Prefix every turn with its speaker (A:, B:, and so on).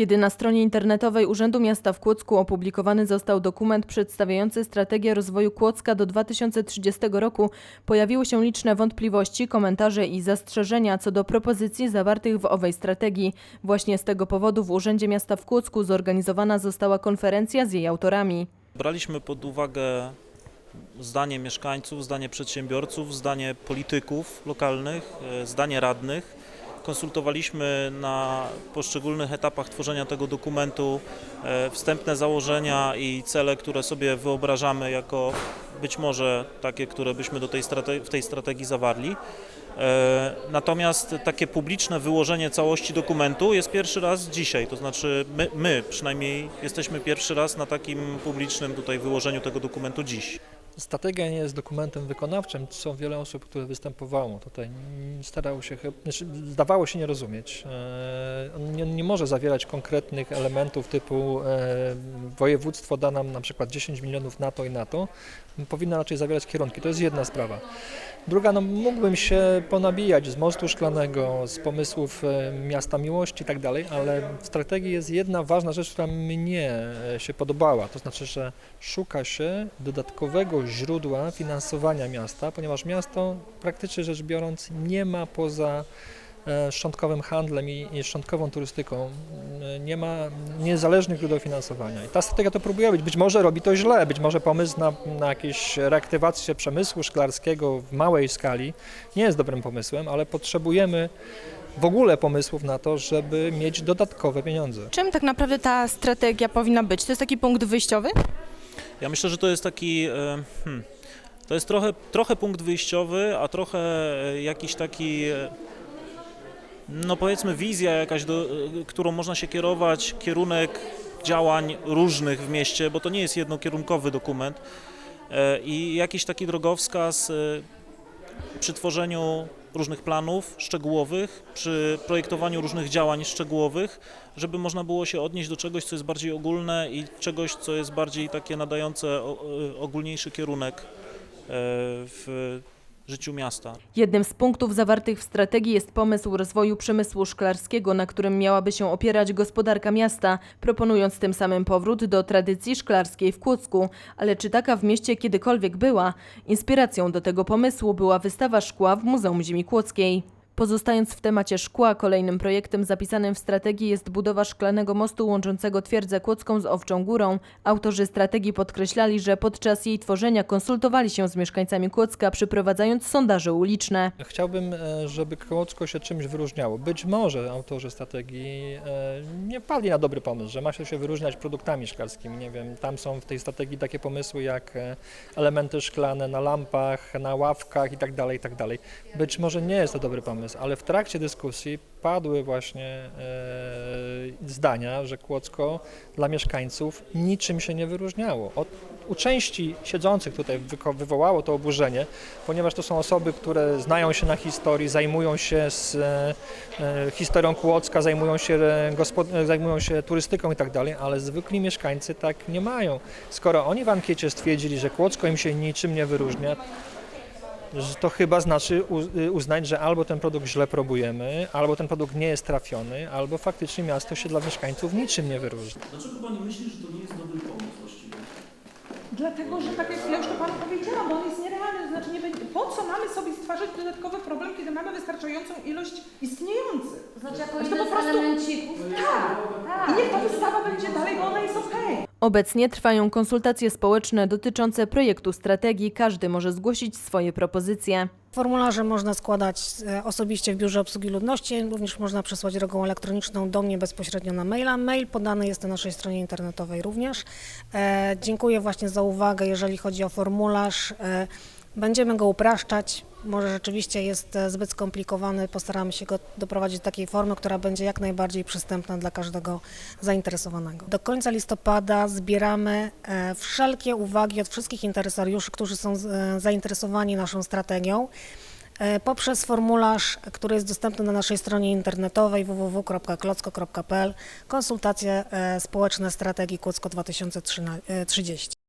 A: Kiedy na stronie internetowej Urzędu Miasta w Kłodzku opublikowany został dokument przedstawiający strategię rozwoju Kłodzka do 2030 roku, pojawiły się liczne wątpliwości, komentarze i zastrzeżenia co do propozycji zawartych w owej strategii. Właśnie z tego powodu w Urzędzie Miasta w Kłodzku zorganizowana została konferencja z jej autorami.
B: Braliśmy pod uwagę zdanie mieszkańców, zdanie przedsiębiorców, zdanie polityków lokalnych, e, zdanie radnych. Konsultowaliśmy na poszczególnych etapach tworzenia tego dokumentu e, wstępne założenia i cele, które sobie wyobrażamy jako być może takie, które byśmy do tej w tej strategii zawarli. E, Natomiast takie publiczne wyłożenie całości dokumentu jest pierwszy raz dzisiaj, to znaczy my, my przynajmniej jesteśmy pierwszy raz na takim publicznym tutaj wyłożeniu tego dokumentu dziś.
C: Strategia nie jest dokumentem wykonawczym, co wiele osób, które występowało tutaj, starało się, znaczy zdawało się nie rozumieć. E, On nie, nie może zawierać konkretnych elementów typu e, województwo da nam na przykład 10 milionów na to i na to. Powinna raczej zawierać kierunki. To jest jedna sprawa. Druga, no mógłbym się ponabijać z mostu szklanego, z pomysłów e, miasta miłości i tak dalej, ale w strategii jest jedna ważna rzecz, która mnie e, się podobała. To znaczy, że szuka się dodatkowego źródła finansowania miasta, ponieważ miasto praktycznie rzecz biorąc nie ma poza e, szczątkowym handlem i, szczątkową turystyką, e, nie ma niezależnych źródeł finansowania. I ta strategia to próbuje robić. Być może robi to źle, być może pomysł na, na jakieś reaktywację przemysłu szklarskiego w małej skali nie jest dobrym pomysłem, ale potrzebujemy w ogóle pomysłów na to, żeby mieć dodatkowe pieniądze.
D: Czym tak naprawdę ta strategia powinna być? To jest taki punkt wyjściowy?
B: Ja myślę, że to jest taki. e, Hmm, to jest trochę, trochę punkt wyjściowy, a trochę e, jakiś taki. e, No powiedzmy, wizja jakaś, do, którą można się kierować, kierunek działań różnych w mieście, bo to nie jest jednokierunkowy dokument. I jakiś taki drogowskaz przy tworzeniu różnych planów szczegółowych, przy projektowaniu różnych działań szczegółowych, żeby można było się odnieść do czegoś, co jest bardziej ogólne i czegoś, co jest bardziej takie nadające ogólniejszy kierunek e, w życiu miasta.
A: Jednym z punktów zawartych w strategii jest pomysł rozwoju przemysłu szklarskiego, na którym miałaby się opierać gospodarka miasta, proponując tym samym powrót do tradycji szklarskiej w Kłodzku. Ale czy taka w mieście kiedykolwiek była? Inspiracją do tego pomysłu była wystawa szkła w Muzeum Ziemi Kłodzkiej. Pozostając w temacie szkła, kolejnym projektem zapisanym w strategii jest budowa szklanego mostu łączącego twierdzę kłodzką z Owczą Górą. Autorzy strategii podkreślali, że podczas jej tworzenia konsultowali się z mieszkańcami Kłodzka, przeprowadzając sondaże uliczne.
C: Chciałbym, e, żeby Kołocko się czymś wyróżniało. Być może autorzy strategii e, nie padli na dobry pomysł, że ma się wyróżniać produktami szklarskimi. Nie wiem, tam są w tej strategii takie pomysły jak e, elementy szklane na lampach, na ławkach itd. itd. Być może nie jest to dobry pomysł, ale w trakcie dyskusji padły właśnie e, zdania, że Kłodzko dla mieszkańców niczym się nie wyróżniało. Od, u części siedzących tutaj wywołało to oburzenie, ponieważ to są osoby, które znają się na historii, zajmują się z e, e, historią Kłodzka, zajmują się, gospod- e, zajmują się turystyką i tak dalej, ale zwykli mieszkańcy tak nie mają. Skoro oni w ankiecie stwierdzili, że Kłodzko im się niczym nie wyróżnia, to chyba znaczy y, uznać, że albo ten produkt źle probujemy, albo ten produkt nie jest trafiony, albo faktycznie miasto się dla mieszkańców niczym nie wyróżnia.
B: Dlaczego pani myśli, że to nie jest dobry pomysł właściwie?
E: Dlatego, że tak jak ja już to Panu powiedziałam, bo on jest nierealny, to znaczy nie będzie, po co mamy sobie stwarzać dodatkowy problem, kiedy mamy wystarczającą ilość istniejących?
F: To znaczy jako
E: To
F: jeden
E: po
F: z
E: prostu-
F: elemencików. Tak,
E: I niech ta wystawa będzie dalej, bo ona jest okej.
A: Obecnie trwają konsultacje społeczne dotyczące projektu strategii. Każdy może zgłosić swoje propozycje.
G: Formularze można składać e, osobiście w Biurze Obsługi Ludności, również można przesłać drogą elektroniczną do mnie bezpośrednio na maila. Mail podany jest na naszej stronie internetowej również. E, dziękuję właśnie za uwagę, jeżeli chodzi o formularz. E, będziemy go upraszczać. Może rzeczywiście jest e, zbyt skomplikowany, postaramy się go doprowadzić do takiej formy, która będzie jak najbardziej przystępna dla każdego zainteresowanego. Do końca listopada zbieramy e, wszelkie uwagi od wszystkich interesariuszy, którzy są e, zainteresowani naszą strategią poprzez formularz, który jest dostępny na naszej stronie internetowej www.klocko.pl konsultacje społeczne strategii Kłodzko 2030.